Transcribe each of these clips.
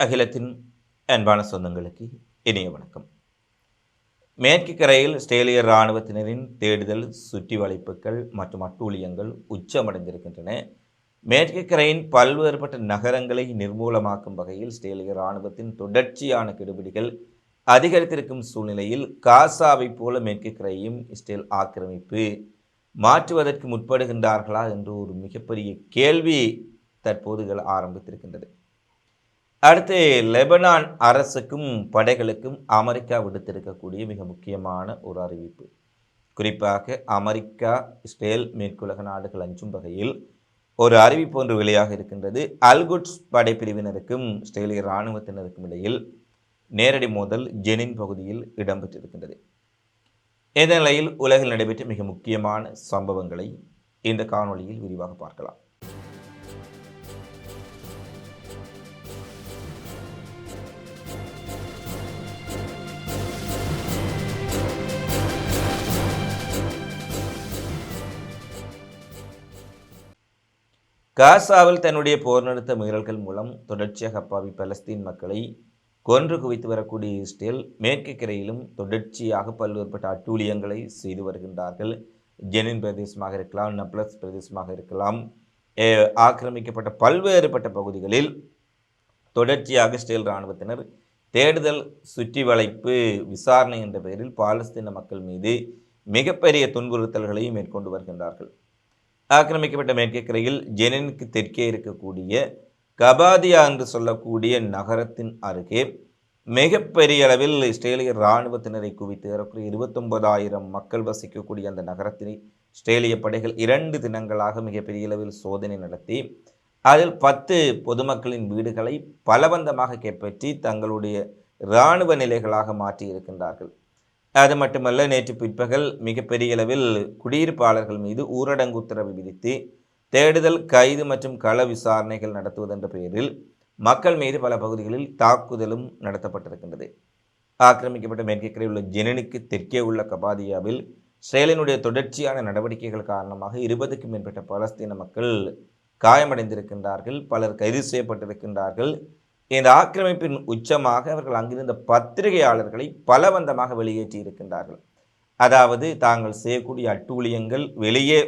அகிலத்தின் அன்பான சொந்தங்களுக்கு இனிய வணக்கம். மேற்கு கரையில் ஸ்டேலிய இராணுவத்தினரின் தேடுதல் சுற்றி வளைப்புகள் மற்றும் அட்டூழியங்கள் உச்சமடைந்திருக்கின்றன. மேற்கு கரையின் பல்வேறுபட்ட நகரங்களை நிர்மூலமாக்கும் வகையில் ஸ்டேலிய இராணுவத்தின் தொடர்ச்சியான கெடுபிடிகள் அதிகரித்திருக்கும் சூழ்நிலையில் காசாவைப் போல மேற்கு கரையும் இஸ்ரேல் ஆக்கிரமிப்பு மாற்றுவதற்கு முற்படுகின்றார்களா என்று ஒரு மிகப்பெரிய கேள்வி தற்போது ஆரம்பித்திருக்கின்றது. அடுத்து லெபனான் அரசுக்கும் படைகளுக்கும் அமெரிக்கா விடுத்திருக்கக்கூடிய மிக முக்கியமான ஒரு அறிவிப்பு. குறிப்பாக அமெரிக்கா இஸ்ரேல் மேற்குலக நாடுகள் அஞ்சும் வகையில் ஒரு அறிவிப்பு ஒன்று வெளியாக இருக்கின்றது. அல்குட்ஸ் படைப்பிரிவினருக்கும் இஸ்ரேலிய இராணுவத்தினருக்கும் இடையில் நேரடி மோதல் ஜெனின் பகுதியில் இடம்பெற்றிருக்கின்றது. இந்த நிலையில் உலகில் நடைபெற்ற மிக முக்கியமான சம்பவங்களை இந்த காணொளியில் விரிவாக பார்க்கலாம். காசாவில் தன்னுடைய போர் நிறுத்த முயல்கள் மூலம் தொடர்ச்சியாக அப்பாவி பலஸ்தீன் மக்களை கொன்று குவித்து வரக்கூடிய இஸ்ரேல் மேற்கு கரையிலும் தொடர்ச்சியாக பல்வேறுபட்ட அட்டூழியங்களை செய்து வருகின்றார்கள். ஜெனின் பிரதேசமாக இருக்கலாம் நப்ளஸ் பிரதேசமாக இருக்கலாம் ஆக்கிரமிக்கப்பட்ட பல்வேறுபட்ட பகுதிகளில் தொடர்ச்சியாக இஸ்ரேல் இராணுவத்தினர் தேடுதல் சுற்றி வளைப்பு விசாரணை என்ற பெயரில் பாலஸ்தீன மக்கள் மீது மிகப்பெரிய துன்புறுத்தல்களையும் மேற்கொண்டு வருகின்றார்கள். ஆக்கிரமிக்கப்பட்ட மேற்கு கரையில் ஜெனினுக்கு தெற்கே இருக்கக்கூடிய கபாதியா என்று சொல்லக்கூடிய நகரத்தின் அருகே மிகப்பெரிய அளவில் இஸ்ரேலிய இராணுவத்தினரை குவித்து ஏறக்குறைய இருபத்தொன்பதாயிரம் மக்கள் வசிக்கக்கூடிய அந்த நகரத்தினை இஸ்ரேலிய படைகள் இரண்டு தினங்களாக மிகப்பெரிய அளவில் சோதனை நடத்தி அதில் பத்து பொதுமக்களின் வீடுகளை பலவந்தமாக கைப்பற்றி தங்களுடைய இராணுவ நிலைகளாக மாற்றி இருக்கின்றார்கள் அது மட்டுமல்ல நேற்று பிற்பகல் மிகப்பெரிய அளவில் குடியிருப்பாளர்கள் மீது ஊரடங்கு உத்தரவு விதித்து தேடுதல் கைது மற்றும் கள விசாரணைகள் நடத்துவது என்ற பெயரில் மக்கள் மீது பல பகுதிகளில் தாக்குதலும் நடத்தப்பட்டிருக்கின்றது. ஆக்கிரமிக்கப்பட்ட மேற்கே உள்ள ஜெனனுக்கு தெற்கே உள்ள கபாதியாவில் செயலினுடைய தொடர்ச்சியான நடவடிக்கைகள் காரணமாக இருபதுக்கும் மேற்பட்ட பலஸ்தீன மக்கள் காயமடைந்திருக்கின்றார்கள். பலர் கைது செய்யப்பட்டிருக்கின்றார்கள். இந்த ஆக்கிரமிப்பின் உச்சமாக அவர்கள் அங்கிருந்த பத்திரிகையாளர்களை பலவந்தமாக வெளியேற்றி இருக்கின்றார்கள். அதாவது தாங்கள் செய்யக்கூடிய அட்டூழியங்கள் வெளியே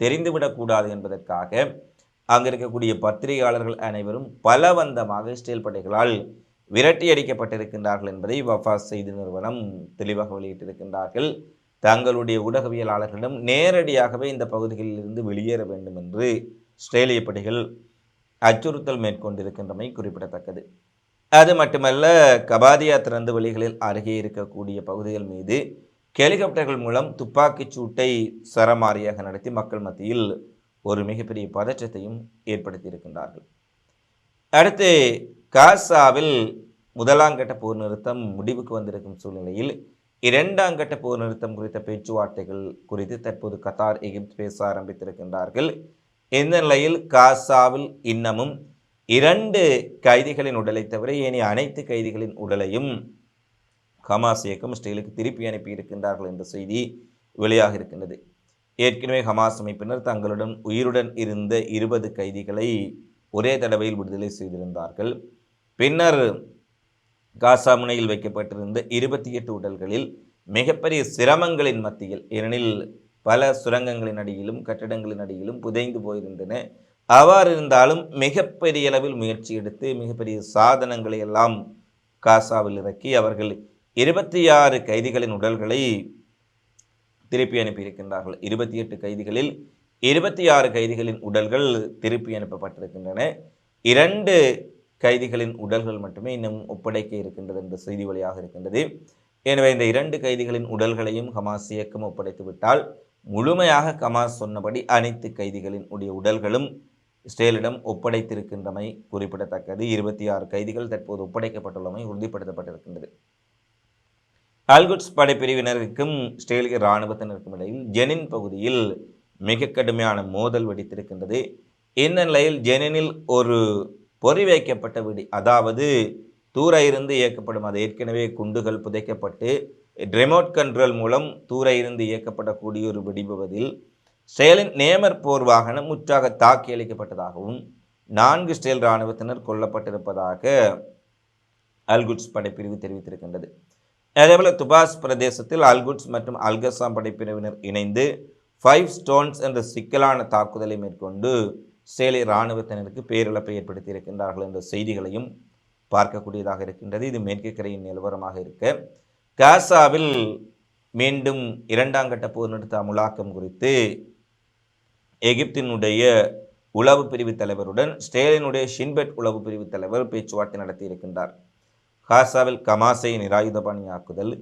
தெரிந்துவிடக்கூடாது என்பதற்காக அங்கு இருக்கக்கூடிய பத்திரிகையாளர்கள் அனைவரும் பலவந்தமாக இஸ்ரேல் படைகளால் விரட்டியடிக்கப்பட்டிருக்கின்றார்கள் என்பதை வஃபாஸ் செய்தி நிறுவனம் தெளிவாக வெளியிட்டிருக்கின்றார்கள். தங்களுடைய ஊடகவியலாளர்களிடம் நேரடியாகவே இந்த பகுதிகளில் இருந்து வெளியேற வேண்டும் என்று இஸ்ரேலிய படைகள் அச்சுறுத்தல் மேற்கொண்டிருக்கின்றமை குறிப்பிடத்தக்கது. அது மட்டுமல்ல கபாதியா திறந்த வழிகளில் அருகே இருக்கக்கூடிய பகுதிகள் மீது ஹெலிகாப்டர்கள் மூலம் துப்பாக்கிச் சூட்டை சரமாரியாக நடத்தி மக்கள் மத்தியில் ஒரு மிகப்பெரிய பதற்றத்தையும் ஏற்படுத்தியிருக்கின்றார்கள். அடுத்து காசாவில் முதலாம் கட்ட போர் நிறுத்தம் முடிவுக்கு வந்திருக்கும் சூழ்நிலையில் இரண்டாம் கட்ட போர் நிறுத்தம் குறித்த பேச்சுவார்த்தைகள் குறித்து தற்போது கத்தார் எகிப்து பேச ஆரம்பித்திருக்கின்றார்கள். இந்த நிலையில் காசாவில் இன்னமும் இரண்டு கைதிகளின் உடலை தவிர ஏனைய அனைத்து கைதிகளின் உடலையும் ஹமாஸ் இயக்கம் இஸ்ரேலுக்கு திருப்பி அனுப்பி இருக்கின்றார்கள் என்ற செய்தி வெளியாக இருக்கின்றது. ஏற்கனவே ஹமாஸ் அமைப்பினர் தங்களுடன் உயிருடன் இருந்த இருபது கைதிகளை ஒரே தடவையில் விடுதலை செய்திருந்தார்கள். பின்னர் காசா முனையில் வைக்கப்பட்டிருந்த இருபத்தி எட்டு உடல்களில் மிகப்பெரிய சிரமங்களின் மத்தியில் ஏனெனில் பல சுரங்கங்களின் அடியிலும் கட்டடங்களின் அடியிலும் புதைந்து போயிருந்தன. அவ்வாறு இருந்தாலும் மிகப்பெரிய அளவில் முயற்சி எடுத்து மிகப்பெரிய சாதனங்களை எல்லாம் காசாவில் இறக்கி அவர்கள் இருபத்தி ஆறு கைதிகளின் உடல்களை திருப்பி அனுப்பியிருக்கின்றார்கள். இருபத்தி எட்டு கைதிகளில் இருபத்தி ஆறு கைதிகளின் உடல்கள் திருப்பி அனுப்பப்பட்டிருக்கின்றன. இரண்டு கைதிகளின் உடல்கள் மட்டுமே இன்னும் ஒப்படைக்க இருக்கின்றது என்ற செய்தி வழியாக இருக்கின்றது. எனவே இந்த இரண்டு கைதிகளின் உடல்களையும் ஹமாஸ் இயக்கம் ஒப்படைத்து விட்டால் முழுமையாக கமாஸ் சொன்னபடி அனைத்து கைதிகளின் உடைய உடல்களும் இஸ்ரேலிடம் ஒப்படைத்திருக்கின்றமை குறிப்பிடத்தக்கது. இருபத்தி ஆறு கைதிகள் தற்போது ஒப்படைக்கப்பட்டுள்ளமை உறுதிப்படுத்தப்பட்டிருக்கின்றது. ஆல்குட்ஸ் படைப்பிரிவினருக்கும் இஸ்ரேலிய இராணுவத்தினருக்கும் இடையில் ஜெனின் பகுதியில் மிக கடுமையான மோதல் வெடித்திருக்கின்றது. இந்த நிலையில் ஜெனினில் ஒரு பொறி வைக்கப்பட்ட வெடி அதாவது தூர இருந்து இயக்கப்படும் அது ஏற்கனவே குண்டுகள் புதைக்கப்பட்டு ரிமோட் கண்ட்ரோல் மூலம் தூர இருந்து இயக்கப்படக்கூடிய ஒரு வெடிபதில் செயலின் நேமர் போர் வாகனம் முற்றாக தாக்கி அளிக்கப்பட்டதாகவும் நான்கு ஸ்டேல் இராணுவத்தினர் கொல்லப்பட்டிருப்பதாக அல்குட்ஸ் படைப்பிரிவு தெரிவித்திருக்கின்றது. அதேபோல் துபாஸ் பிரதேசத்தில் அல்குட்ஸ் மற்றும் அல்கசாம் படைப்பிரிவினர் இணைந்து ஃபைவ் ஸ்டோன்ஸ் என்ற சிக்கலான தாக்குதலை மேற்கொண்டு சேலை இராணுவத்தினருக்கு பேரிழப்பை ஏற்படுத்தியிருக்கின்றார்கள் என்ற செய்திகளையும் பார்க்கக்கூடியதாக இருக்கின்றது. இது மேற்கு கரையின் நிலவரமாக இருக்க காசாவில் மீண்டும் இரண்டாம் கட்ட போர் நிறுத்த அமுலாக்கம் குறித்து எகிப்தினுடைய உளவு பிரிவு தலைவருடன் ஸ்டேலினுடைய ஷின்பெட் உளவு பிரிவு தலைவர் பேச்சுவார்த்தை நடத்தியிருக்கின்றார். காசாவில் கமாசை நிராயுதபாணியாக்குதல்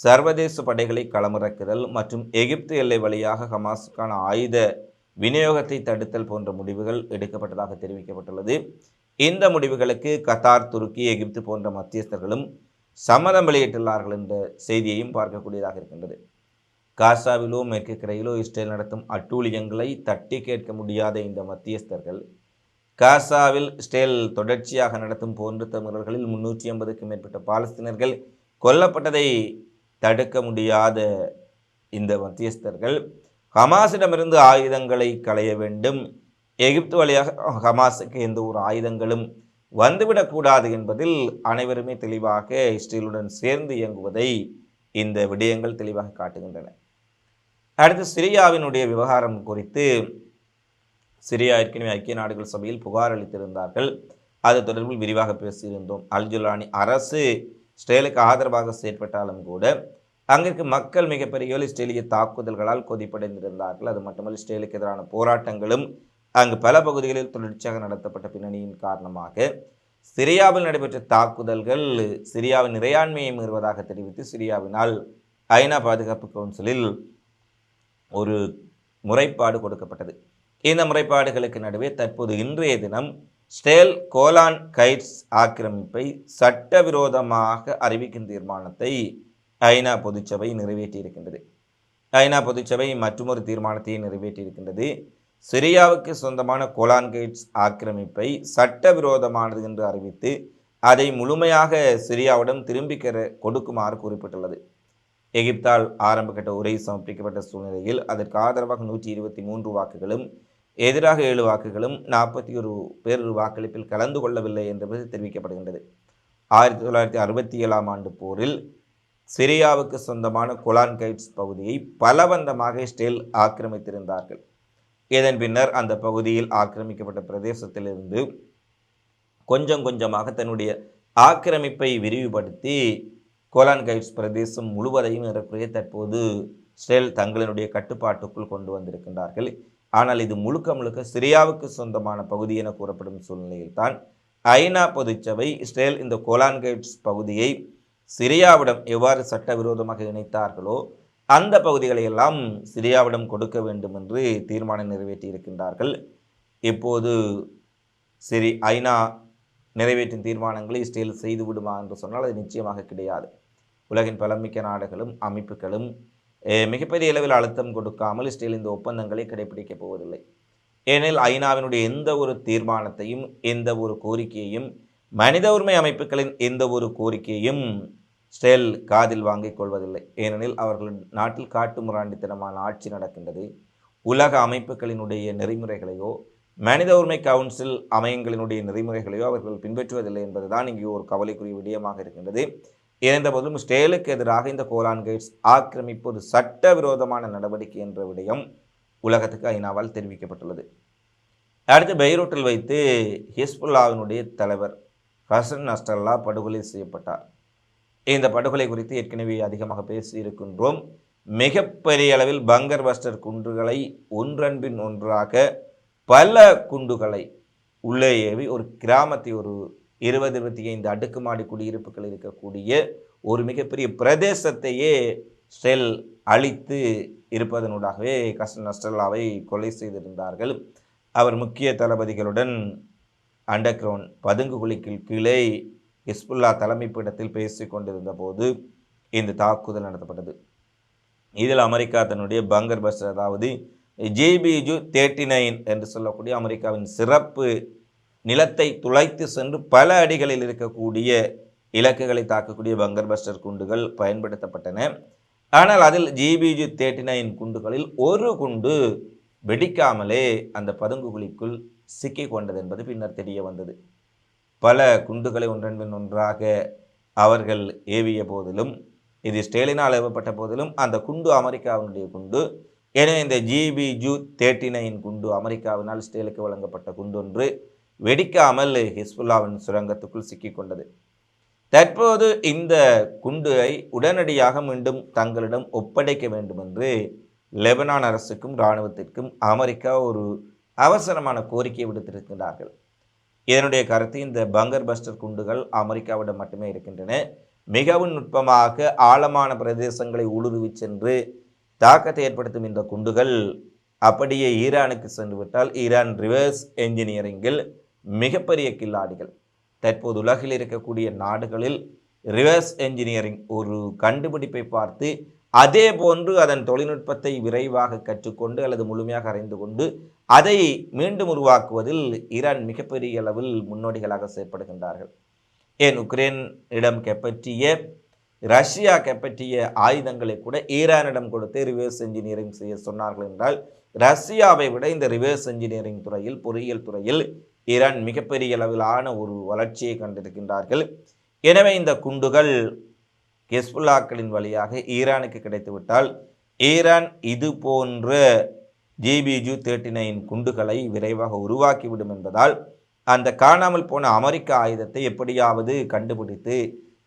சர்வதேச படைகளை களமிறக்குதல் மற்றும் எகிப்து எல்லை வழியாக ஹமாஸுக்கான ஆயுத விநியோகத்தை தடுத்தல் போன்ற முடிவுகள் எடுக்கப்பட்டதாக தெரிவிக்கப்பட்டுள்ளது. இந்த முடிவுகளுக்கு கத்தார் துருக்கி எகிப்து போன்ற மத்தியஸ்தர்களும் சம்மதம் வெளியிட்டுள்ளார்கள் என்ற செய்தியையும் பார்க்கக்கூடியதாக இருக்கின்றது. காசாவிலோ மேற்கு கரையிலோ இஸ்ரேல் நடத்தும் அட்டூழியங்களை தட்டி கேட்க முடியாத இந்த மத்தியஸ்தர்கள் காசாவில் இஸ்ரேல் தொடர்ச்சியாக நடத்தும் போன்ற தமிழர்களில் முன்னூற்றி ஐம்பதுக்கும் மேற்பட்ட பாலஸ்தீனர்கள் கொல்லப்பட்டதை தடுக்க முடியாத இந்த மத்தியஸ்தர்கள் ஹமாஸிடமிருந்து ஆயுதங்களை களைய வேண்டும். எகிப்து வழியாக ஹமாஸுக்கு எந்த ஒரு ஆயுதங்களும் வந்துவிடக்கூடாது என்பதில் அனைவருமே தெளிவாக இஸ்ரேலுடன் சேர்ந்து இயங்குவதை இந்த விடயங்கள் தெளிவாக காட்டுகின்றன. அடுத்து சிரியாவினுடைய விவகாரம் குறித்து சிரியா ஏற்கனவே ஐக்கிய நாடுகள் சபையில் புகார் அளித்திருந்தார்கள். அது தொடர்பில் விரிவாக பேசியிருந்தோம். அல்ஜுலானி அரசு இஸ்ரேலுக்கு ஆதரவாக செயற்பட்டாலும் கூட அங்கிருக்கு மக்கள் மிகப்பெரிய இஸ்ரேலிய தாக்குதல்களால் கொதிப்படைந்திருந்தார்கள். அது மட்டுமல்ல இஸ்ரேலுக்கு எதிரான போராட்டங்களும் அங்கு பல பகுதிகளில் தொடர்ச்சியாக நடத்தப்பட்ட பின்னணியின் காரணமாக சிரியாவில் நடைபெற்ற தாக்குதல்கள் சிரியாவின் இறையாண்மையை மீறுவதாக தெரிவித்து சிரியாவினால் ஐநா பாதுகாப்பு கவுன்சிலில் ஒரு முறைப்பாடு கொடுக்கப்பட்டது. இந்த முறைப்பாடுகளுக்கு நடுவே தற்போது இன்றைய தினம் ஸ்டேல் கோலான் கைட்ஸ் ஆக்கிரமிப்பை சட்டவிரோதமாக அறிவிக்கும் தீர்மானத்தை ஐநா பொதுச்சபை நிறைவேற்றியிருக்கின்றது. ஐநா பொதுச்சபை மற்றொரு தீர்மானத்தை நிறைவேற்றியிருக்கின்றது. சிரியாவுக்கு சொந்தமான கோலான்கைட்ஸ் ஆக்கிரமிப்பை சட்டவிரோதமானது என்று அறிவித்து அதை முழுமையாக சிரியாவிடம் திரும்பி கொடுக்குமாறு குறிப்பிட்டுள்ளது. எகிப்தால் ஆரம்பகட்ட உரை சமர்ப்பிக்கப்பட்ட சூழ்நிலையில் அதற்கு ஆதரவாக நூற்றி இருபத்தி மூன்று வாக்குகளும் எதிராக ஏழு வாக்குகளும் நாற்பத்தி ஒரு பேர் வாக்களிப்பில் கலந்து கொள்ளவில்லை என்பது தெரிவிக்கப்படுகின்றது. ஆயிரத்தி தொள்ளாயிரத்தி அறுபத்தி ஏழாம் ஆண்டு போரில் சிரியாவுக்கு சொந்தமான கொலான் கைட்ஸ் பகுதியை பலவந்தமாக ஸ்டேல் ஆக்கிரமித்திருந்தார்கள். இதன் பின்னர் அந்த பகுதியில் ஆக்கிரமிக்கப்பட்ட பிரதேசத்திலிருந்து கொஞ்சம் கொஞ்சமாக தன்னுடைய ஆக்கிரமிப்பை விரிவுபடுத்தி கோலான் கைட்ஸ் பிரதேசம் முழுவதையும் ஏறக்குறைய தற்போது ஸ்ரேல் தங்களினுடைய கட்டுப்பாட்டுக்குள் கொண்டு வந்திருக்கின்றார்கள். ஆனால் இது முழுக்க முழுக்க சிரியாவுக்கு சொந்தமான பகுதி என கூறப்படும் சூழ்நிலையில் தான் ஐநா பொதுச்சபை இஸ்ரேல் இந்த கோலான் கைட்ஸ் பகுதியை சிரியாவிடம் எவ்வாறு சட்டவிரோதமாக இணைத்தார்களோ அந்த பகுதிகளை எல்லாம் சிரியாவிடம் கொடுக்க வேண்டும் என்று தீர்மானம் நிறைவேற்றியிருக்கின்றார்கள். இப்போது சரி ஐநா நிறைவேற்றும் தீர்மானங்களை இஸ்ரேல் செய்து விடுமா என்று சொன்னால் அது நிச்சயமாக கிடையாது. உலகின் பலமிக்க நாடுகளும் அமைப்புகளும் மிகப்பெரிய அளவில் அழுத்தம் கொடுக்காமல் இஸ்ரேல் இந்த ஒப்பந்தங்களை கடைபிடிக்கப் போவதில்லை. ஏனெனில் ஐநாவினுடைய எந்த ஒரு தீர்மானத்தையும் எந்த ஒரு கோரிக்கையையும் மனித உரிமை அமைப்புகளின் எந்த ஒரு கோரிக்கையும் ஸ்டேல் காதில் வாங்கிக் கொள்வதில்லை. ஏனெனில் அவர்கள் நாட்டில் காட்டு முராண்டித்தனமான ஆட்சி நடக்கின்றது. உலக அமைப்புகளினுடைய நெறிமுறைகளையோ மனித உரிமை கவுன்சில் அமையங்களினுடைய நெறிமுறைகளையோ அவர்கள் பின்பற்றுவதில்லை என்பதுதான் இங்கே ஒரு கவலைக்குரிய விடயமாக இருக்கின்றது. இருந்தபோதும் ஸ்டேலுக்கு எதிராக இந்த கோலான் கைட்ஸ் ஆக்கிரமிப்பு ஒரு சட்டவிரோதமான நடவடிக்கை என்ற விடயம் உலகத்துக்கு ஐநாவால் தெரிவிக்கப்பட்டுள்ளது. அடுத்து பெய்ரூட்டில் வைத்து ஹிஸ்புல்லாவினுடைய தலைவர் ஹசன் நஸ்டல்லா படுகொலை செய்யப்பட்டார். இந்த படுகொலை குறித்து ஏற்கனவே அதிகமாக பேசியிருக்கின்றோம். மிகப்பெரிய அளவில் பங்கர் பஸ்டர் குண்டுகளை ஒன்றன்பின் ஒன்றாக பல குண்டுகளை உள்ளே ஏவி ஒரு கிராமத்தை ஒரு இருபது இருபத்தி ஐந்து அடுக்குமாடி குடியிருப்புகள் இருக்கக்கூடிய ஒரு மிகப்பெரிய பிரதேசத்தையே செல் அழித்து இருப்பதனூடாகவே கஷ்ட நஸ்டல்லாவை கொலை செய்திருந்தார்கள். அவர் முக்கிய தளபதிகளுடன் அண்டர்கிரவுண்ட் பதுங்கு குழிக்கு கீழே ஹிஸ்புல்லா தலைமைப்பிடத்தில் பேசி கொண்டிருந்த போது இந்த தாக்குதல் நடத்தப்பட்டது. இதில் அமெரிக்கா தன்னுடைய பங்கர் பஸ் அதாவது ஜேபிஜு தேர்ட்டி நைன் என்று சொல்லக்கூடிய அமெரிக்காவின் சிறப்பு நிலத்தை துளைத்து சென்று பல அடிகளில் இருக்கக்கூடிய இலக்குகளை தாக்கக்கூடிய பங்கர் பஸ்டர் குண்டுகள் பயன்படுத்தப்பட்டன. ஆனால் அதில் ஜிபிஜி தேர்ட்டி நைன் குண்டுகளில் ஒரு குண்டு வெடிக்காமலே அந்த பதுங்கு குழிக்குள் சிக்கிக் கொண்டது என்பது பின்னர் தெரிய வந்தது. பல குண்டுகளை ஒன்றன்பின் ஒன்றாக அவர்கள் ஏவிய போதிலும் இது ஸ்டேலினால் ஏவப்பட்ட போதிலும் அந்த குண்டு அமெரிக்காவினுடைய குண்டு. எனவே இந்த ஜிபி ஜூ தேர்ட்டி நைன் குண்டு அமெரிக்காவினால் ஸ்டேலுக்கு வழங்கப்பட்ட குண்டு ஒன்று வெடிக்காமல் ஹிஸ்புல்லாவின் சுரங்கத்துக்குள் சிக்கிக்கொண்டது. தற்போது இந்த குண்டுவை உடனடியாக மீண்டும் தங்களிடம் ஒப்படைக்க வேண்டும் என்று லெபனான் அரசுக்கும் இராணுவத்திற்கும் அமெரிக்கா ஒரு அவசரமான கோரிக்கை விடுத்திருக்கிறார்கள் இதனுடைய கருத்து இந்த பங்கர் பஸ்டர் குண்டுகள் அமெரிக்காவிடம் மட்டுமே இருக்கின்றன. மிகவும் நுட்பமாக ஆழமான பிரதேசங்களை ஊடுருவி சென்று தாக்கத்தை ஏற்படுத்தும் இந்த குண்டுகள் அப்படியே ஈரானுக்கு சென்றுவிட்டால் ஈரான் ரிவர்ஸ் என்ஜினியரிங்கில் மிகப்பெரிய கில்லாடிகள். தற்போது உலகில் இருக்கக்கூடிய நாடுகளில் ரிவர்ஸ் என்ஜினியரிங் ஒரு கண்டுபிடிப்பை பார்த்து அதே போன்று அதன் தொழில்நுட்பத்தை விரைவாக கற்றுக்கொண்டு அல்லது முழுமையாக அறிந்து கொண்டு அதை மீண்டும் உருவாக்குவதில் ஈரான் மிகப்பெரிய அளவில் முன்னோடிகளாக செயற்படுகின்றார்கள். ஏன்? உக்ரைன் இடம் கைப்பற்றிய ரஷ்யா கைப்பற்றிய ஆயுதங்களை கூட ஈரானிடம் கொடுத்து ரிவர்ஸ் என்ஜினியரிங் செய்ய சொன்னார்கள் என்றால் ரஷ்யாவை விட இந்த ரிவர்ஸ் என்ஜினியரிங் துறையில் பொறியியல் துறையில் ஈரான் மிகப்பெரிய அளவிலான ஒரு வளர்ச்சியை கண்டிருக்கின்றார்கள். எனவே இந்த குண்டுகள் ஹெஸ்புல்லாக்களின் வழியாக ஈரானுக்கு கிடைத்துவிட்டால் ஈரான் இது போன்ற ஜிபிஜு தேர்ட்டி நைன் குண்டுகளை விரைவாக உருவாக்கிவிடும் என்பதால் அந்த காணாமல் போன அமெரிக்க ஆயுதத்தை எப்படியாவது கண்டுபிடித்து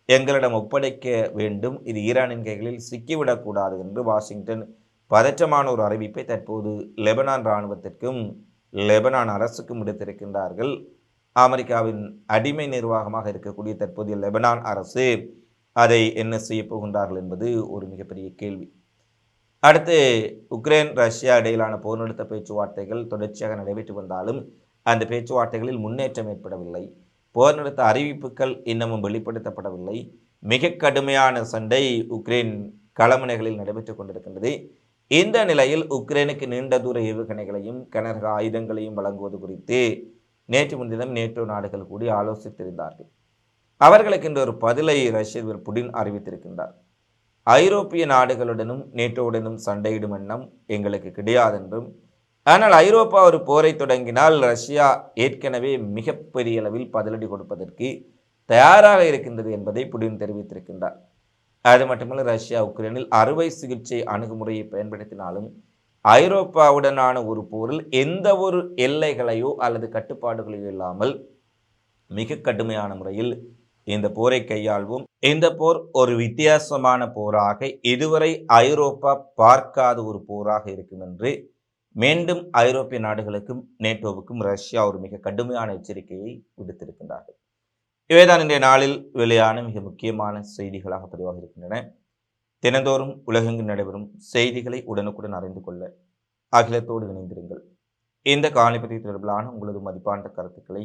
எங்களிடம் ஒப்படைக்க வேண்டும். இது ஈரானின் கைகளில் சிக்கிவிடக்கூடாது என்று வாஷிங்டன் பதற்றமான ஒரு அறிவிப்பை தற்போது லெபனான் இராணுவத்திற்கும் லெபனான் அரசுக்கும் விடுத்திருக்கின்றார்கள். அமெரிக்காவின் அடிமை நிர்வாகமாக இருக்கக்கூடிய தற்போதைய லெபனான் அரசு அதை என்ன செய்ய போகின்றார்கள் என்பது ஒரு மிகப்பெரிய கேள்வி. அடுத்து உக்ரைன் ரஷ்யா இடையிலான போர் நிறுத்த பேச்சுவார்த்தைகள் தொடர்ச்சியாக நடைபெற்று வந்தாலும் அந்த பேச்சுவார்த்தைகளில் முன்னேற்றம் ஏற்படவில்லை. போர் நிறுத்த அறிவிப்புகள் இன்னமும் வெளிப்படுத்தப்படவில்லை. மிக கடுமையான சண்டை உக்ரைன் களமனைகளில் நடைபெற்று கொண்டிருக்கின்றது. இந்த நிலையில் உக்ரைனுக்கு நீண்ட தூர ஏவுகணைகளையும் கனரக ஆயுதங்களையும் வழங்குவது குறித்து நேற்று முன்தினம் நேட்டோ நாடுகள் கூடி ஆலோசித்திருந்தார்கள். அவர்களுக்கு இந்த ஒரு பதிலை ரஷ்ய அதிபர் புடின் அறிவித்திருக்கின்றார். ஐரோப்பிய நாடுகளுடனும் நேட்டோவுடனும் சண்டையிடும் எண்ணம் எங்களுக்கு கிடையாதென்றும் ஆனால் ஐரோப்பா ஒரு போரை தொடங்கினால் ரஷ்யா ஏற்கனவே மிகப்பெரிய அளவில் பதிலடி கொடுப்பதற்கு தயாராக இருக்கின்றது என்பதை புடின் தெரிவித்திருக்கின்றார். அது மட்டுமல்ல ரஷ்யா உக்ரைனில் அறுவை சிகிச்சை அணுகுமுறையை பயன்படுத்தினாலும் ஐரோப்பாவுடனான ஒரு போரில் எந்த ஒரு எல்லைகளையோ அல்லது கட்டுப்பாடுகளையோ இல்லாமல் மிக கடுமையான முறையில் இந்த போரை கையாள்வோம். இந்த போர் ஒரு வித்தியாசமான போராக இதுவரை ஐரோப்பா பார்க்காத ஒரு போராக இருக்கும் என்று மீண்டும் ஐரோப்பிய நாடுகளுக்கும் நேட்டோவுக்கும் ரஷ்யா ஒரு மிக கடுமையான எச்சரிக்கையை விடுத்திருக்கின்றார்கள். இவைதான் இன்றைய நாளில் வெளியான மிக முக்கியமான செய்திகளாக பதிவாக இருக்கின்றன. தினந்தோறும் உலகெங்கு நடைபெறும் செய்திகளை உடனுக்குடன் அறிந்து கொள்ள அகிலத்தோடு இணைந்திருங்கள். இந்த காணிப்பதி தொடர்பிலான உங்களது மதிப்பான கருத்துக்களை